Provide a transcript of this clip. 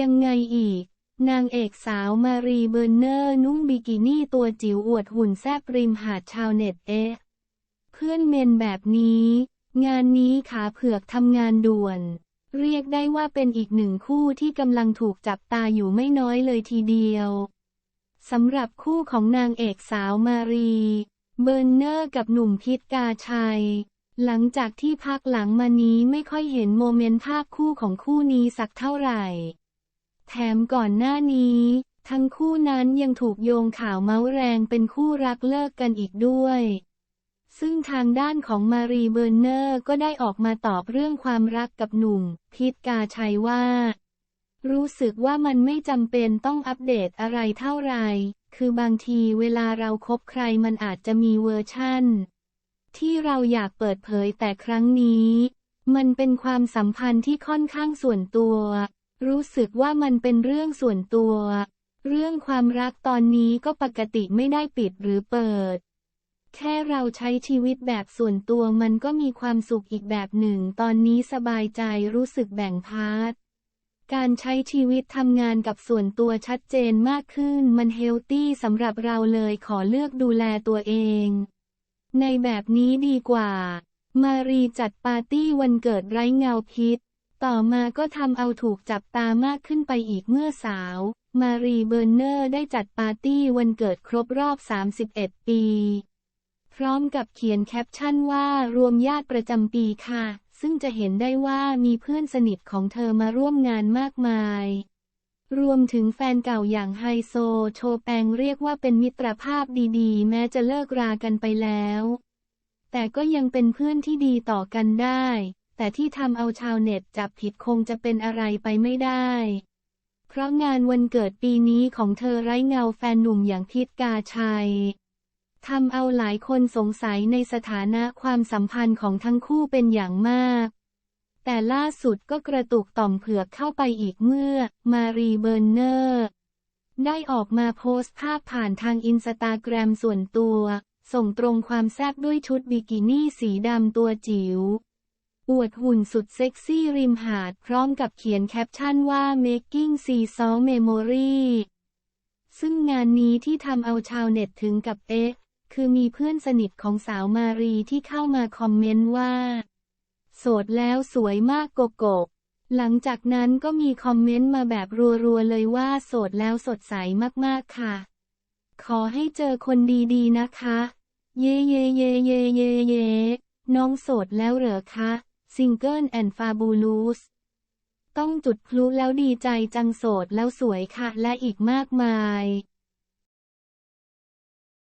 ยังไงอีก นางเอกสาวมารีเบอร์เนอร์นุ่งบิกินี่ตัวจิ๋วอวดหุ่นแซบริมหาดชาวเน็ตเอ๊ะ เพื่อนเมนแบบนี้ งานนี้ขาเผือกทำงานด่วน เรียกได้ว่าเป็นอีกหนึ่งคู่ที่กำลังถูกจับตาอยู่ไม่น้อยเลยทีเดียวสำหรับคู่ของนางเอกสาวมารี เบอร์เนอร์กับหนุ่มพิษกาชัย หลังจากที่พักหลังมานี้ไม่ค่อยเห็นโมเมนต์ภาพคู่ของคู่นี้สักเท่าไหร่ แถมก่อนหน้านี้ ทั้งคู่นั้นยังถูกโยงข่าวเมาส์แรงเป็นคู่รักเลิกกันอีกด้วย ซึ่งทางด้านของมารีเบอร์เนอร์ก็ได้ออกมาตอบเรื่องความรักกับหนุ่ม พิษกาชัยว่า รู้สึกว่ามันไม่จำเป็นต้องอัปเดตอะไรเท่าไหร่คือบางทีเวลาเราคบใครมันอาจจะมีเวอร์ชั่น ที่เราอยากเปิดเผยแต่ครั้งนี้ มันเป็นความสัมพันธ์ที่ค่อนข้างส่วนตัว รู้สึกว่ามันเป็นเรื่องส่วนตัว เรื่องความรักตอนนี้ก็ปกติไม่ได้ปิดหรือเปิด แค่เราใช้ชีวิตแบบส่วนตัวมันก็มีความสุขอีกแบบหนึ่ง ตอนนี้สบายใจรู้สึกแบ่งพาร์ทการใช้ชีวิตทำงานกับส่วนตัวชัดเจนมากขึ้น มันเฮลตี้สำหรับเราเลยขอเลือกดูแลตัวเอง ในแบบนี้ดีกว่า มารีจัดปาร์ตี้วันเกิดไร้เงาพิษ ต่อมาก็ทำเอาถูกจับตามากขึ้นไปอีกเมื่อสาว มารีเบอร์เนอร์ได้จัดปาร์ตี้วันเกิดครบรอบ 31 ปี พร้อมกับเขียนแคปชั่นว่ารวมญาติประจำปีค่ะ ซึ่งจะเห็นได้ว่ามีเพื่อนสนิทของเธอมาร่วมงานมากมาย รวมถึงแฟนเก่าอย่างไฮโซโชแปงเรียกว่าเป็นมิตรภาพดีๆ แม้จะเลิกรากันไปแล้ว แต่ก็ยังเป็นเพื่อนที่ดีต่อกันได้ แต่ที่ทำเอาชาวเน็ตจับผิดคงจะเป็นอะไรไปไม่ได้ เพราะงานวันเกิดปีนี้ของเธอไร้เงาแฟนหนุ่มอย่างพิษกาชัยทำเอาหลายคนสงสัยในสถานะความสัมพันธ์ของทั้งคู่เป็นอย่างมาก แต่ล่าสุดก็กระตุกต่อมเผือกเข้าไปอีกเมื่อ มารีเบอร์เนอร์ ได้ออกมาโพสต์ภาพผ่านทางอินสตาแกรมส่วนตัว ส่งตรงความแซ่บด้วยชุดบิกินี่สีดำตัวจิ๋ว อวดหุ่นสุดเซ็กซี่ริมหาดพร้อมกับเขียนแคปชั่นว่า making sea salt memory ซึ่งงานนี้ที่ทำเอาชาวเน็ตถึงกับเอ๊ะ คือมีเพื่อนสนิทของสาวมารีที่เข้ามาคอมเมนต์ว่า โสดแล้วสวยมากโกโกหลังจากนั้นก็มีคอมเมนต์มาแบบรัวๆเลยว่าโสดแล้วสดใสมากๆค่ะ ขอให้เจอคนดีๆนะคะ เย่เย่เย่เย่เย่เย่น้องโสดแล้วเหรอคะ ซิงเกิลแอนฟาบูลูสต้องจุดพลุแล้วดีใจจังโสดแล้วสวยค่ะ และอีกมากมาย